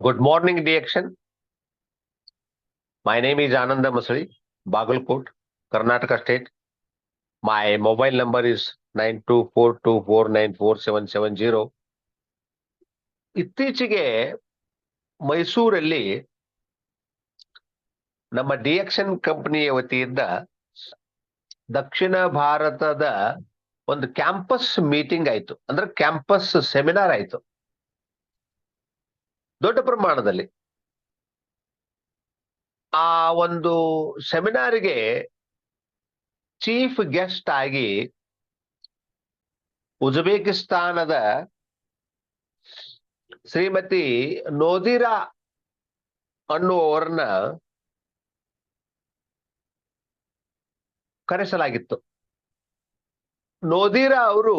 Good morning, Diaction. My name is Ananda Masri, Bagalkot, Karnataka State. My mobile number is nine two four two four nine four seven seven zero. ಇತ್ತೀಚೆಗೆ ಮೈಸೂರಲ್ಲಿ ನಮ್ಮ ಡಿಎಕ್ಷನ್ ಕಂಪನಿಯ ವತಿಯಿಂದ ದಕ್ಷಿಣ ಭಾರತದ ಒಂದು campus meeting ಆಯ್ತು ಅಂದ್ರೆ ಕ್ಯಾಂಪಸ್ ಸೆಮಿನಾರ್ ಆಯ್ತು ದೊಡ್ಡ ಪ್ರಮಾಣದಲ್ಲಿ. ಆ ಒಂದು ಸೆಮಿನಾರಿಗೆ ಚೀಫ್ ಗೆಸ್ಟ್ ಆಗಿ ಉಜ್ಬೇಕಿಸ್ತಾನದ ಶ್ರೀಮತಿ ನೋದಿರಾ ಅನ್ನುವವರನ್ನ ಕರೆಸಲಾಗಿತ್ತು. ನೋದಿರಾ ಅವರು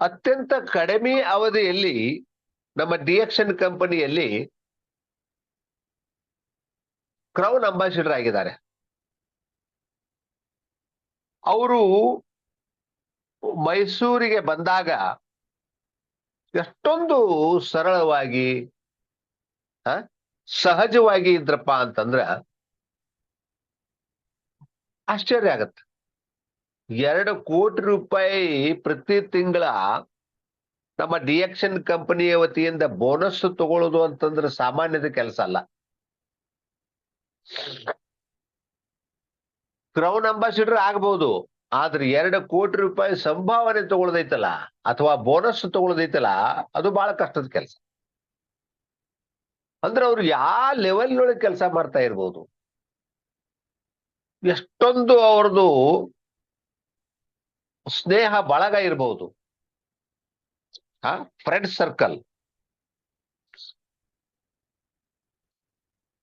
ಅತ್ಯಂತ ಕಡಿಮೆ ಅವಧಿಯಲ್ಲಿ ನಮ್ಮ ಡಿಎಕ್ಷನ್ ಕಂಪನಿಯಲ್ಲಿ ಕ್ರೌನ್ ಅಂಬಾಸಿಡರ್ ಆಗಿದ್ದಾರೆ. ಅವರು ಮೈಸೂರಿಗೆ ಬಂದಾಗ ಎಷ್ಟೊಂದು ಸರಳವಾಗಿ ಸಹಜವಾಗಿ ಇದ್ರಪ್ಪ ಅಂತಂದ್ರ ಆಶ್ಚರ್ಯ ಆಗತ್ತೆ. ಎರಡು ಕೋಟಿ ರೂಪಾಯಿ ಪ್ರತಿ ತಿಂಗಳ ನಮ್ಮ ಡಿಎಕ್ಷನ್ ಕಂಪನಿಯ ವತಿಯಿಂದ ಬೋನಸ್ ತಗೊಳ್ಳೋದು ಅಂತಂದ್ರೆ ಸಾಮಾನ್ಯದ ಕೆಲಸ ಅಲ್ಲ. ಕ್ರೌನ್ ಅಂಬಾಸಿಡರ್ ಆಗ್ಬಹುದು ಆದ್ರೆ ಎರಡು ಕೋಟಿ ರೂಪಾಯಿ ಸಂಭಾವನೆ ತಗೊಳ್ದೈತಲ್ಲ ಅಥವಾ ಬೋನಸ್ ತಗೊಳ್ದೈತಲ್ಲ ಅದು ಬಹಳ ಕಷ್ಟದ ಕೆಲಸ. ಅಂದ್ರೆ ಅವ್ರು ಯಾವ ಲೆವೆಲ್ ಒಳಗೆ ಕೆಲಸ ಮಾಡ್ತಾ ಇರ್ಬೋದು? ಎಷ್ಟೊಂದು ಅವ್ರದ್ದು ಸ್ನೇಹ ಬಳಗ ಇರಬಹುದು ಆ ಫ್ರೆಂಡ್ ಸರ್ಕಲ್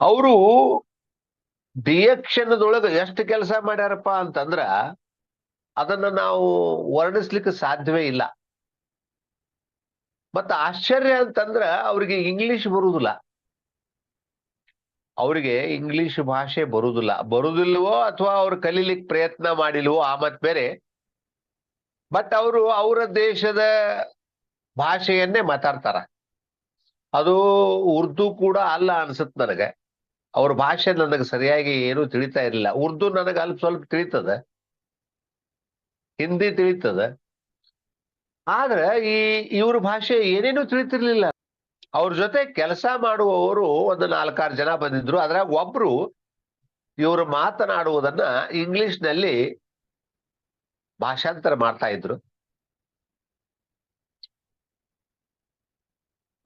ಅವರು ಡಿಯಕ್ಷನ್ದೊಳಗ ಎಷ್ಟು ಕೆಲಸ ಮಾಡ್ಯಾರಪ್ಪ ಅಂತಂದ್ರ ಅದನ್ನ ನಾವು ವರ್ಣಿಸ್ಲಿಕ್ಕೆ ಸಾಧ್ಯವೇ ಇಲ್ಲ. ಮತ್ತ ಆಶ್ಚರ್ಯ ಅಂತಂದ್ರ ಅವ್ರಿಗೆ ಇಂಗ್ಲಿಷ್ ಬರುವುದಿಲ್ಲ ಅವ್ರಿಗೆ ಇಂಗ್ಲಿಷ್ ಭಾಷೆ ಬರುವುದಿಲ್ಲ ಬರುದಿಲ್ವೋ ಅಥವಾ ಅವ್ರು ಕಲೀಲಿಕ್ಕೆ ಪ್ರಯತ್ನ ಮಾಡಿಲ್ವೋ ಆ ಮತ್ ಬೇರೆ ಬಟ್ ಅವರು ಅವರ ದೇಶದ ಭಾಷೆಯನ್ನೇ ಮಾತಾಡ್ತಾರ. ಅದು ಉರ್ದು ಕೂಡ ಅಲ್ಲ ಅನ್ಸುತ್ತೆ ನನಗೆ. ಅವ್ರ ಭಾಷೆ ನನಗೆ ಸರಿಯಾಗಿ ಏನು ತಿಳಿತಾ ಇರಲಿಲ್ಲ. ಉರ್ದು ನನಗೆ ಅಲ್ಪ ಸ್ವಲ್ಪ ತಿಳಿತದ. ಹಿಂದಿ ತಿಳಿತದ. ಆದ್ರೆ ಈ ಇವ್ರ ಭಾಷೆ ಏನೇನು ತಿಳಿತಿರ್ಲಿಲ್ಲ. ಅವ್ರ ಜೊತೆ ಕೆಲಸ ಮಾಡುವವರು ಒಂದು ನಾಲ್ಕಾರು ಜನ ಬಂದಿದ್ರು. ಅದ್ರಾಗ ಒಬ್ರು ಇವರು ಮಾತನಾಡುವುದನ್ನ ಇಂಗ್ಲಿಷ್ನಲ್ಲಿ ಭಾಷಾಂತರ ಮಾಡ್ತಾ ಇದ್ರು.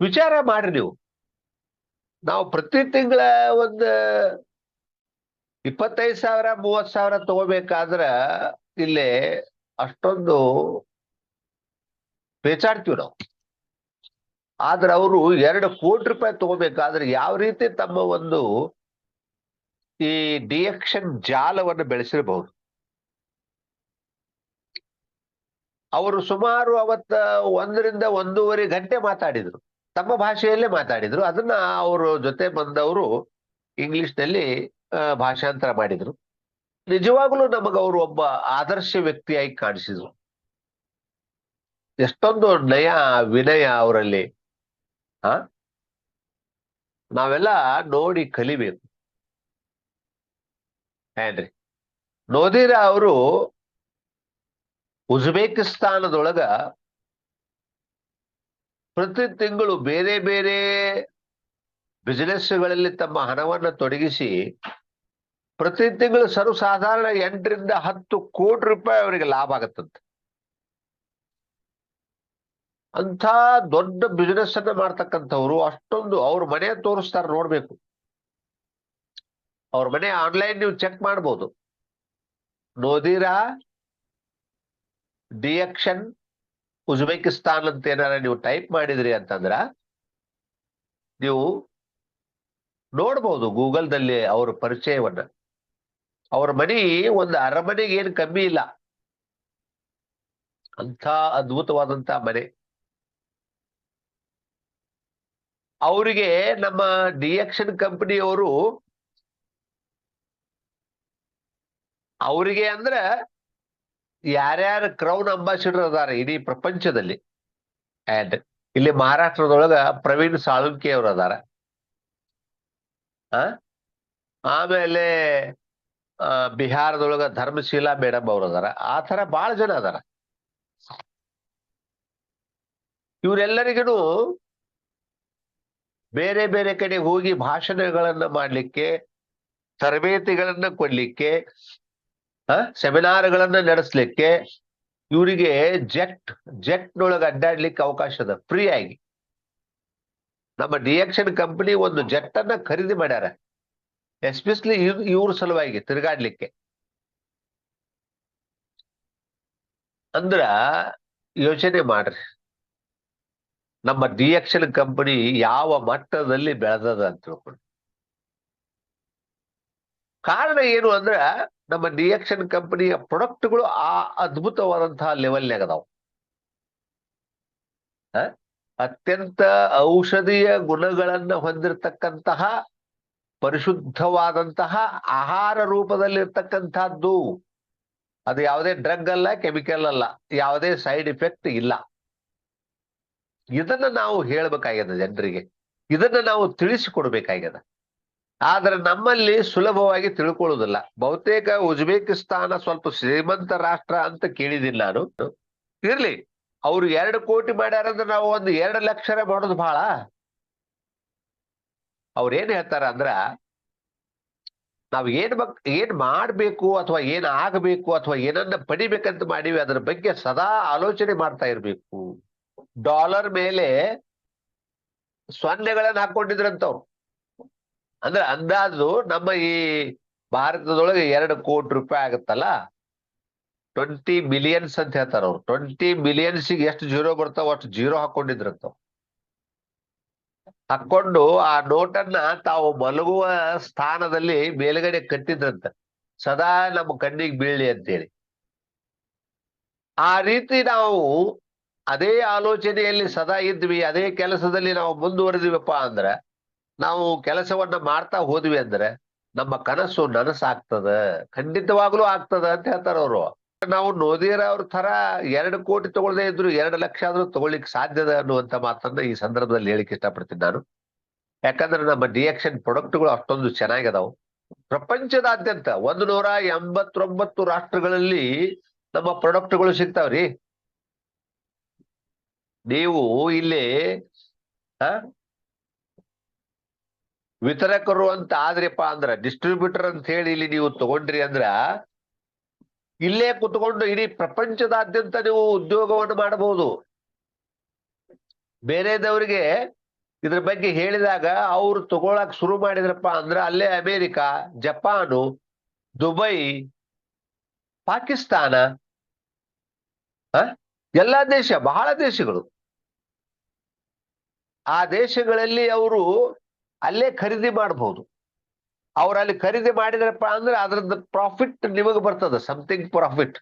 ವಿಚಾರ ಮಾಡ್ರಿ ನೀವು. ನಾವು ಪ್ರತಿ ತಿಂಗಳ ಒಂದು ಇಪ್ಪತ್ತೈದು ಸಾವಿರ ಮೂವತ್ ಸಾವಿರ ತಗೋಬೇಕಾದ್ರ ಇಲ್ಲಿ ಅಷ್ಟೊಂದು ಪೇಚಾಡ್ತೀವಿ ನಾವು. ಆದ್ರೆ ಅವರು ಎರಡು ಕೋಟಿ ರೂಪಾಯಿ ತಗೋಬೇಕಾದ್ರೆ ಯಾವ ರೀತಿ ತಮ್ಮ ಒಂದು ಈ ಡಿಯಕ್ಷನ್ ಜಾಲವನ್ನು ಬೆಳೆಸಿರಬಹುದು. ಅವರು ಸುಮಾರು ಅವತ್ತ ಒಂದರಿಂದ ಒಂದೂವರೆ ಗಂಟೆ ಮಾತಾಡಿದ್ರು. ತಮ್ಮ ಭಾಷೆಯಲ್ಲೇ ಮಾತಾಡಿದ್ರು. ಅದನ್ನ ಅವರು ಜೊತೆ ಬಂದವರು ಇಂಗ್ಲಿಷ್ನಲ್ಲಿ ಭಾಷಾಂತರ ಮಾಡಿದ್ರು. ನಿಜವಾಗ್ಲೂ ನಮಗ ಅವರು ಒಬ್ಬ ಆದರ್ಶ ವ್ಯಕ್ತಿಯಾಗಿ ಕಾಣಿಸಿದ್ರು. ಎಷ್ಟೊಂದು ನಯ, ವಿನಯ ಅವರಲ್ಲಿ, ಆ? ನಾವೆಲ್ಲ ನೋಡಿ ಕಲಿಬೇಕು. ಏನ್ರಿ? ನೋದಿರ ಅವರು ಉಜ್ಬೇಕಿಸ್ತಾನದೊಳಗ ಪ್ರತಿ ತಿಂಗಳು ಬೇರೆ ಬೇರೆ ಬಿಸಿನೆಸ್ಗಳಲ್ಲಿ ತಮ್ಮ ಹಣವನ್ನು ತೊಡಗಿಸಿ ಪ್ರತಿ ತಿಂಗಳು ಸರ್ವಸಾಧಾರಣ ಎಂಟರಿಂದ ಹತ್ತು ಕೋಟಿ ರೂಪಾಯಿ ಅವರಿಗೆ ಲಾಭ ಆಗತ್ತಂತೆ. ಅಂಥ ದೊಡ್ಡ ಬಿಸಿನೆಸ್ ಅನ್ನ ಮಾಡ್ತಕ್ಕಂಥವ್ರು ಅಷ್ಟೊಂದು ಅವ್ರ ಮನೆ ತೋರಿಸ್ತಾರ ನೋಡ್ಬೇಕು. ಅವ್ರ ಮನೆ ಆನ್ಲೈನ್ ನೀವು ಚೆಕ್ ಮಾಡ್ಬೋದು. ನೋದಿರಾ? ಡಿಯಕ್ಷನ್ ಉಜ್ಬೇಕಿಸ್ತಾನ್ ಅಂತ ಏನಾರ ನೀವು ಟೈಪ್ ಮಾಡಿದ್ರಿ ಅಂತಂದ್ರ ನೀವು ನೋಡ್ಬೋದು ಗೂಗಲ್ದಲ್ಲಿ ಅವ್ರ ಪರಿಚಯವನ್ನ. ಅವ್ರ ಮನಿ ಒಂದು ಅರಮನೆಗೆ ಏನು ಕಮ್ಮಿ ಇಲ್ಲ. ಅಂಥ ಅದ್ಭುತವಾದಂತ ಮನೆ. ಅವರಿಗೆ ನಮ್ಮ ಡಿಯಕ್ಷನ್ ಕಂಪನಿಯವರು ಅವರಿಗೆ ಅಂದ್ರ ಯಾರ್ಯಾರ ಕ್ರೌನ್ ಅಂಬಾಸಿಡರ್ ಅದಾರ ಇಡೀ ಪ್ರಪಂಚದಲ್ಲಿ. ಅಂಡ್ ಇಲ್ಲಿ ಮಹಾರಾಷ್ಟ್ರದೊಳಗ ಪ್ರವೀಣ್ ಸಾಳುಂಕಿ ಅವರು ಅದಾರ. ಆಮೇಲೆ ಬಿಹಾರದೊಳಗ ಧರ್ಮಶೀಲಾ ಮೇಡಮ್ ಅವರು ಅದಾರ. ಆ ತರ ಬಹಳ ಜನ ಅದಾರ. ಇವರೆಲ್ಲರಿಗೂ ಬೇರೆ ಬೇರೆ ಕಡೆ ಹೋಗಿ ಭಾಷಣಗಳನ್ನ ಮಾಡಲಿಕ್ಕೆ, ತರಬೇತಿಗಳನ್ನ ಕೊಡ್ಲಿಕ್ಕೆ ಸೆಮಿನಾರ್ಗಳನ್ನ ನಡೆಸ್ಲಿಕ್ಕೆ ಇವರಿಗೆ ಜೆಟ್, ಜೆಟ್ನೊಳಗೆ ಅಡ್ಡಾಡ್ಲಿಕ್ಕೆ ಅವಕಾಶ ಅದ ಫ್ರೀ ಆಗಿ. ನಮ್ಮ ಡಿಎಕ್ಷನ್ ಕಂಪನಿ ಒಂದು ಜೆಟ್ ಅನ್ನ ಖರೀದಿ ಮಾಡ್ಯಾರ. ಎಸ್ಪೆಷಲಿ ಇವ್ರ ಸಲುವಾಗಿ ತಿರುಗಾಡ್ಲಿಕ್ಕೆ. ಅಂದ್ರ ಯೋಚನೆ ಮಾಡ್ರಿ. ನಮ್ಮ ಡಿಎಕ್ಷನ್ ಕಂಪನಿ ಯಾವ ಮಟ್ಟದಲ್ಲಿ ಬೆಳೆದದ ಅಂತ ತಿಳ್ಕೊಂಡು ಕಾರಣ ಏನು ಅಂದ್ರ ನಮ್ಮ ಡಿಎಕ್ಷನ್ ಕಂಪನಿಯ ಪ್ರೊಡಕ್ಟ್ಗಳು ಆ ಅದ್ಭುತವಾದಂತಹ ಲೆವೆಲ್ನಾಗ ಅದಾವ? ಅತ್ಯಂತ ಔಷಧೀಯ ಗುಣಗಳನ್ನ ಹೊಂದಿರತಕ್ಕಂತಹ, ಪರಿಶುದ್ಧವಾದಂತಹ ಆಹಾರ ರೂಪದಲ್ಲಿರ್ತಕ್ಕಂಥದ್ದು. ಅದು ಯಾವುದೇ ಡ್ರಗ್ ಅಲ್ಲ ಕೆಮಿಕಲ್ ಅಲ್ಲ, ಯಾವುದೇ ಸೈಡ್ ಇಫೆಕ್ಟ್ ಇಲ್ಲ. ಇದನ್ನ ನಾವು ಹೇಳ್ಬೇಕಾಗ್ಯದ ಜನರಿಗೆ. ಇದನ್ನ ನಾವು ತಿಳಿಸಿಕೊಡ್ಬೇಕಾಗ್ಯದ. ಆದ್ರೆ ನಮ್ಮಲ್ಲಿ ಸುಲಭವಾಗಿ ತಿಳ್ಕೊಳ್ಳೋದಿಲ್ಲ. ಬಹುತೇಕ ಉಜ್ಬೇಕಿಸ್ತಾನ ಸ್ವಲ್ಪ ಶ್ರೀಮಂತ ರಾಷ್ಟ್ರ ಅಂತ ಕೇಳಿದಿಲ್ಲ ನಾನು. ಇರ್ಲಿ, ಅವ್ರು ಎರಡು ಕೋಟಿ ಮಾಡ್ಯಾರಂದ್ರೆ ನಾವು ಒಂದು ಎರಡು ಲಕ್ಷರ ಮಾಡೋದು ಬಹಳ ಅವ್ರ ಏನ್ ಹೇಳ್ತಾರ ಅಂದ್ರ, ನಾವ್ ಏನ್ ಬಕ್, ಏನ್ ಮಾಡ್ಬೇಕು ಅಥವಾ ಏನ್ ಆಗಬೇಕು ಅಥವಾ ಏನನ್ನ ಪಡಿಬೇಕಂತ ಮಾಡೀವಿ, ಅದ್ರ ಬಗ್ಗೆ ಸದಾ ಆಲೋಚನೆ ಮಾಡ್ತಾ ಇರ್ಬೇಕು. ಡಾಲರ್ ಮೇಲೆ ಸೊನ್ನೆಗಳನ್ನ ಹಾಕೊಂಡಿದ್ರಂತವ್ರು. ಅಂದ್ರೆ ಅಂದಾಜು ನಮ್ಮ ಈ ಭಾರತದೊಳಗೆ ಎರಡು ಕೋಟಿ ರೂಪಾಯಿ ಆಗುತ್ತಲ್ಲ? ಟ್ವೆಂಟಿ ಮಿಲಿಯನ್ಸ್ ಅಂತ ಹೇಳ್ತಾರ ಅವ್ರು. ಟ್ವೆಂಟಿ ಮಿಲಿಯನ್ಸಿಗೆ ಎಷ್ಟು ಜೀರೋ ಬರ್ತಾವ ಅಷ್ಟು ಜೀರೋ ಹಾಕೊಂಡಿದ್ರಂತ ಹಾಕೊಂಡು ಆ ನೋಟನ್ನ ತಾವು ಮಲಗುವ ಸ್ಥಾನದಲ್ಲಿ ಮೇಲ್ಗಡೆ ಕಟ್ಟಿದ್ರಂತ. ಸದಾ ನಮ್ಮ ಕಣ್ಣಿಗೆ ಬೀಳಿ ಅಂತೇಳಿ. ಆ ರೀತಿ ನಾವು ಅದೇ ಆಲೋಚನೆಯಲ್ಲಿ ಸದಾ ಇದ್ವಿ, ಅದೇ ಕೆಲಸದಲ್ಲಿ ನಾವು ಮುಂದುವರೆದಿವಪ್ಪ ಅಂದ್ರ ನಾವು ಕೆಲಸವನ್ನ ಮಾಡ್ತಾ ಹೋದ್ವಿ ಅಂದ್ರೆ ನಮ್ಮ ಕನಸು ನನಸಾಗ್ತದ. ಖಂಡಿತವಾಗ್ಲೂ ಆಗ್ತದ ಅಂತ ಹೇಳ್ತಾರ ಅವರು. ನಾವು ನೋದಿರ ಅವ್ರ ತರ ಎರಡು ಕೋಟಿ ತಗೊಳ್ದೇ ಇದ್ರು ಎರಡು ಲಕ್ಷ ಆದ್ರೂ ತಗೊಳ್ಳಿಕ್ ಸಾಧ್ಯದ ಅನ್ನುವಂತ ಮಾತನ್ನ ಈ ಸಂದರ್ಭದಲ್ಲಿ ಹೇಳಿಕ್ ಇಷ್ಟಪಡ್ತೀನಿ ನಾನು. ಯಾಕಂದ್ರೆ ನಮ್ಮ ಡಿಎಕ್ಷನ್ ಪ್ರಾಡಕ್ಟ್ಗಳು ಅಷ್ಟೊಂದು ಚೆನ್ನಾಗಿದಾವು. ಪ್ರಪಂಚದಾದ್ಯಂತ ಒಂದು ನೂರ ಎಂಬತ್ತೊಂಬತ್ತು ರಾಷ್ಟ್ರಗಳಲ್ಲಿ ನಮ್ಮ ಪ್ರಾಡಕ್ಟ್ಗಳು ಸಿಗ್ತಾವ್ರಿ. ನೀವು ಇಲ್ಲಿ ವಿತರಕರು ಅಂತ ಆದ್ರಿಪ್ಪ ಅಂದ್ರ ಡಿಸ್ಟ್ರಿಬ್ಯೂಟರ್ ಅಂತ ಹೇಳಿ ಇಲ್ಲಿ ನೀವು ತಗೊಂಡ್ರಿ ಅಂದ್ರ ಇಲ್ಲೇ ಕುತ್ಕೊಂಡು ಇಡೀ ಪ್ರಪಂಚದಾದ್ಯಂತ ನೀವು ಉದ್ಯೋಗವನ್ನು ಮಾಡಬಹುದು. ಬೇರೆದವರಿಗೆ ಇದ್ರ ಬಗ್ಗೆ ಹೇಳಿದಾಗ ಅವ್ರು ತಗೊಳಕ್ ಶುರು ಮಾಡಿದ್ರಪ್ಪ ಅಂದ್ರ ಅಲ್ಲೇ ಅಮೇರಿಕಾ, ಜಪಾನು, ದುಬೈ, ಪಾಕಿಸ್ತಾನ ಎಲ್ಲಾ ದೇಶ ಬಹಳ ದೇಶಗಳು. ಆ ದೇಶಗಳಲ್ಲಿ ಅವರು ಅಲ್ಲೇ ಖರೀದಿ ಮಾಡಬಹುದು ಅವ್ರು ಅಲ್ಲಿ ಖರೀದಿ ಮಾಡಿದ್ರಪ್ಪ ಅಂದ್ರೆ ಅದ್ರದ್ದು ಪ್ರಾಫಿಟ್ ನಿಮಗೆ ಬರ್ತದ ಸಮಥಿಂಗ್ ಪ್ರಾಫಿಟ್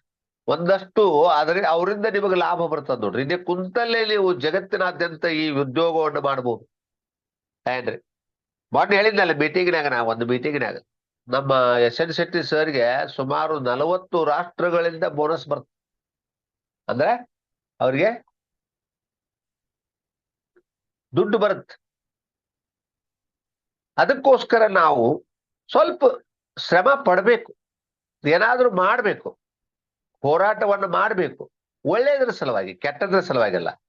ಒಂದಷ್ಟು ಅದ್ರ ಅವರಿಂದ ನಿಮಗೆ ಲಾಭ ಬರ್ತದ ನೋಡ್ರಿ. ಇದೇ ಕುಂತಲ್ಲೇ ನೀವು ಜಗತ್ತಿನಾದ್ಯಂತ ಈ ಉದ್ಯೋಗವನ್ನು ಮಾಡಬಹುದು ಏನ್ರಿ? ಮೊನ್ನೆ ಹೇಳಿದ್ನಲ್ಲ ಮೀಟಿಂಗ್ನಾಗ ನಾ ಒಂದು ಮೀಟಿಂಗ್ನಾಗ ನಮ್ಮ ಎಸ್ ಎನ್ ಶೆಟ್ಟಿ ಸರ್ಗೆ ಸುಮಾರು ನಲವತ್ತು ರಾಷ್ಟ್ರಗಳಿಂದ ಬೋನಸ್ ಬರ್ತ ಅಂದ್ರೆ ಅವ್ರಿಗೆ ದುಡ್ಡು ಬರುತ್ತೆ. ಅದಕ್ಕೋಸ್ಕರ ನಾವು ಸ್ವಲ್ಪ ಶ್ರಮ ಪಡಬೇಕು. ಏನಾದರೂ ಮಾಡಬೇಕು. ಹೋರಾಟವನ್ನು ಮಾಡಬೇಕು. ಒಳ್ಳೆಯದರ ಸಲುವಾಗಿ, ಕೆಟ್ಟದ್ರ ಸಲುವಾಗಿಲ್ಲ.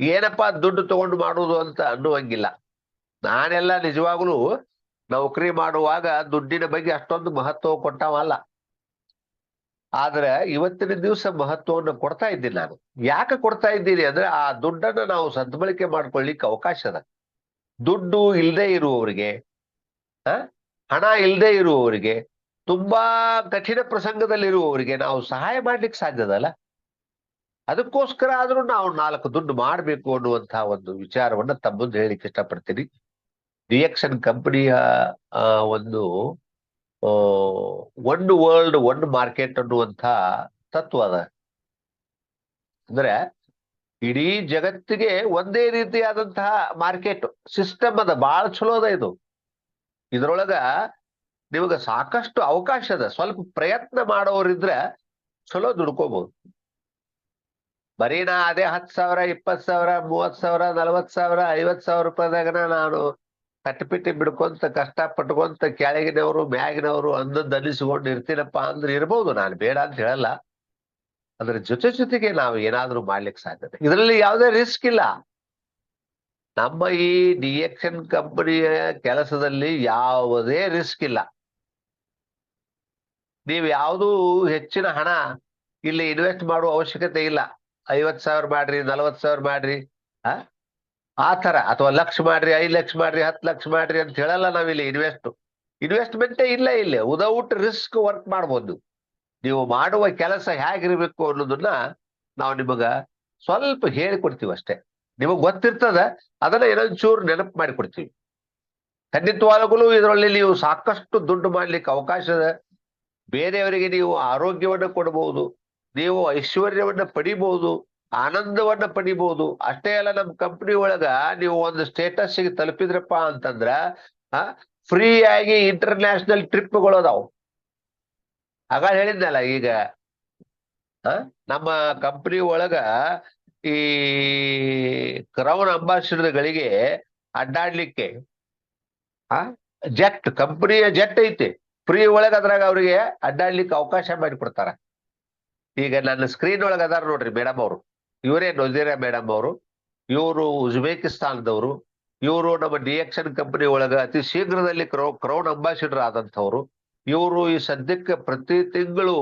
ಏನಪ್ಪಾ ದುಡ್ಡು ತಗೊಂಡು ಮಾಡುವುದು ಅಂತ ಅನ್ನುವಂಗಿಲ್ಲ. ನಾನೆಲ್ಲ ನಿಜವಾಗ್ಲೂ ನೌಕರಿ ಮಾಡುವಾಗ ದುಡ್ಡಿನ ಬಗ್ಗೆ ಅಷ್ಟೊಂದು ಮಹತ್ವ ಕೊಟ್ಟವಲ್ಲ. ಆದ್ರೆ ಇವತ್ತಿನ ದಿವಸ ಮಹತ್ವವನ್ನು ಕೊಡ್ತಾ ಇದ್ದೀನಿ ನಾನು. ಯಾಕೆ ಕೊಡ್ತಾ ಇದ್ದೀನಿ ಅಂದ್ರೆ ಆ ದುಡ್ಡನ್ನ ನಾವು ಸದ್ಬಳಕೆ ಮಾಡ್ಕೊಳ್ಳಿಕ್ಕೆ ಅವಕಾಶ ಅದ ದುಡ್ಡು ಇಲ್ಲದೆ ಇರುವವರಿಗೆ ಹಣ ಇಲ್ಲದೆ ಇರುವವರಿಗೆ, ತುಂಬಾ ಕಠಿಣ ಪ್ರಸಂಗದಲ್ಲಿರುವವರಿಗೆ ನಾವು ಸಹಾಯ ಮಾಡ್ಲಿಕ್ಕೆ ಸಾಧ್ಯದಲ್ಲ ಅದಕ್ಕೋಸ್ಕರ ಆದ್ರೂ ನಾವು ನಾಲ್ಕು ದುಡ್ಡು ಮಾಡಬೇಕು ಅನ್ನುವಂತಹ ಒಂದು ವಿಚಾರವನ್ನ ತಮ್ಮಂದು ಮುಂದೆ ಹೇಳಿಕ್ಕೆ ಇಷ್ಟಪಡ್ತೀನಿ. ರಿಯಕ್ಷನ್ ಕಂಪನಿಯ ಒಂದು ಒನ್ ವರ್ಲ್ಡ್, ಒನ್ ಮಾರ್ಕೆಟ್ ಅನ್ನುವಂಥ ತತ್ವ ಅದ. ಅಂದ್ರೆ ಇಡೀ ಜಗತ್ತಿಗೆ ಒಂದೇ ರೀತಿಯಾದಂತಹ ಮಾರ್ಕೆಟ್, ಸಿಸ್ಟಮ್ ಅದ ಬಹಳ ಚಲೋ ಅದ ಇದು. ಇದ್ರೊಳಗ ನಿಮಗ ಸಾಕಷ್ಟು ಅವಕಾಶ ಅದ. ಸ್ವಲ್ಪ ಪ್ರಯತ್ನ ಮಾಡೋರಿದ್ರ ಚಲೋ ದುಡ್ಕೋಬಹುದು ಬರೀ ನಾ ಅದೇ ಹತ್ತು ಸಾವಿರ ಇಪ್ಪತ್ ಸಾವಿರ ಮೂವತ್ ಸಾವಿರ ನಲವತ್ ಸಾವಿರ ಐವತ್ ಸಾವಿರ ರೂಪಾಯಿದಾಗನ ನಾನು ಕಟ್ಟಿಪಿಟ್ಟಿ ಬಿಡ್ಕೊಂತ ಕಷ್ಟ ಪಟ್ಕೊಂತ ಕೆಳಗಿನವರು, ಮ್ಯಾಗಿನವರು ಅಂದದ್ದು ಅನಿಸ್ಕೊಂಡು ಇರ್ತೀನಪ್ಪ ಅಂದ್ರೆ ಇರ್ಬೋದು. ನಾನು ಬೇಡ ಅಂತ ಹೇಳಲ್ಲ. ಅದ್ರ ಜೊತೆ ಜೊತೆಗೆ ನಾವು ಏನಾದ್ರೂ ಮಾಡ್ಲಿಕ್ಕೆ ಸಾಧ್ಯತೆ ಇದರಲ್ಲಿ ಯಾವುದೇ ರಿಸ್ಕ್ ಇಲ್ಲ. ನಮ್ಮ ಈ ಡಿಎಕ್ಷನ್ ಕಂಪನಿಯ ಕೆಲಸದಲ್ಲಿ ಯಾವುದೇ ರಿಸ್ಕ್ ಇಲ್ಲ. ನೀವು ಯಾವುದೂ ಹೆಚ್ಚಿನ ಹಣ ಇಲ್ಲಿ ಇನ್ವೆಸ್ಟ್ ಮಾಡುವ ಅವಶ್ಯಕತೆ ಇಲ್ಲ. ಐವತ್ ಸಾವಿರ ಮಾಡ್ರಿ ನಲವತ್ ಸಾವಿರ ಮಾಡ್ರಿ, ಆ? ತರ ಅಥವಾ ಲಕ್ಷ ಮಾಡ್ರಿ, ಐದು ಲಕ್ಷ ಮಾಡ್ರಿ, ಹತ್ತು ಲಕ್ಷ ಮಾಡ್ರಿ ಅಂತ ಹೇಳಲ್ಲ ನಾವಿಲ್ಲಿ ಇನ್ವೆಸ್ಟ್ ಇನ್ವೆಸ್ಟ್ಮೆಂಟೇ ಇಲ್ಲ ಇಲ್ಲಿ. ವಿದೌಟ್ ರಿಸ್ಕ್ ವರ್ಕ್ ಮಾಡ್ಬೋದು. ನೀವು ಮಾಡುವ ಕೆಲಸ ಹೇಗಿರಬೇಕು ಅನ್ನೋದನ್ನ ನಾವು ನಿಮಗ ಸ್ವಲ್ಪ ಹೇಳಿಕೊಡ್ತೀವಿ ಅಷ್ಟೇ. ನಿಮಗೆ ಗೊತ್ತಿರ್ತದ, ಅದನ್ನ ಇನ್ನೊಂಚೂರು ನೆನಪು ಮಾಡಿಕೊಡ್ತೀವಿ. ಖಂಡಿತವಾಗಲೂ ಇದರಲ್ಲಿ ನೀವು ಸಾಕಷ್ಟು ದುಡ್ಡು ಮಾಡ್ಲಿಕ್ಕೆ ಅವಕಾಶ ಬೇರೆಯವರಿಗೆ ನೀವು ಆರೋಗ್ಯವನ್ನ ಕೊಡಬಹುದು ನೀವು ಐಶ್ವರ್ಯವನ್ನ ಪಡಿಬಹುದು ಆನಂದವನ್ನ ಪಡಿಬಹುದು ಅಷ್ಟೇ ಅಲ್ಲ ನಮ್ಮ ಕಂಪ್ನಿ ಒಳಗ ನೀವು ಒಂದು ಸ್ಟೇಟಸ್ಗೆ ತಲುಪಿದ್ರಪ್ಪ ಅಂತಂದ್ರ ಫ್ರೀ ಆಗಿ ಇಂಟರ್ನ್ಯಾಷನಲ್ ಟ್ರಿಪ್ಗಳು ಅದಾವು. ಆಗ ಹೇಳಿದ್ನಲ್ಲ ಈಗ ನಮ್ಮ ಕಂಪನಿ ಒಳಗ ಈ ಕ್ರೌನ್ ಅಂಬಾಸಿಡರ್ಗಳಿಗೆ ಅಡ್ಡಾಡ್ಲಿಕ್ಕೆ ಆ ಜೆಟ್ ಕಂಪನಿಯ ಜೆಟ್ ಐತಿ. ಫ್ರೀ ಒಳಗ ಅದ್ರಾಗ ಅವ್ರಿಗೆ ಅಡ್ಡಾಡ್ಲಿಕ್ಕೆ ಅವಕಾಶ ಮಾಡಿಕೊಡ್ತಾರ. ಈಗ ನನ್ನ ಸ್ಕ್ರೀನ್ ಒಳಗ ಅದಾರ ನೋಡ್ರಿ ಮೇಡಮ್ ಅವರು. ಇವರೇ ನೊಜೀರಾ ಮೇಡಮ್ ಅವರು. ಇವರು ಉಜ್ಬೇಕಿಸ್ತಾನದವರು. ಇವರು ನಮ್ಮ ಡಿಎಕ್ಷನ್ ಕಂಪನಿ ಒಳಗ ಅತಿ ಶೀಘ್ರದಲ್ಲಿ ಕ್ರೌ ಕ್ರೌನ್ ಅಂಬಾಸಿಡರ್ ಆದಂಥವ್ರು. ಇವರು ಈ ಸದ್ಯಕ್ಕೆ ಪ್ರತಿ ತಿಂಗಳು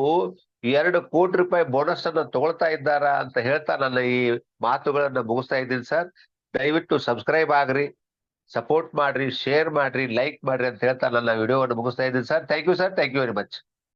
ಎರಡು ಕೋಟಿ ರೂಪಾಯಿ ಬೋನಸ್ ಅನ್ನ ತಗೊಳ್ತಾ ಇದ್ದಾರ ಅಂತ ಹೇಳ್ತಾ ನನ್ನ ಈ ಮಾತುಗಳನ್ನ ಮುಗಿಸ್ತಾ ಇದ್ದೀನಿ ಸರ್. ದಯವಿಟ್ಟು ಸಬ್ಸ್ಕ್ರೈಬ್ ಆಗ್ರಿ ಸಪೋರ್ಟ್ ಮಾಡ್ರಿ ಶೇರ್ ಮಾಡ್ರಿ ಲೈಕ್ ಮಾಡ್ರಿ ಅಂತ ಹೇಳ್ತಾ ನನ್ನ ವಿಡಿಯೋವನ್ನು ಮುಗಿಸ್ತಾ ಇದ್ದೀನಿ sir. Thank you sir thank you very much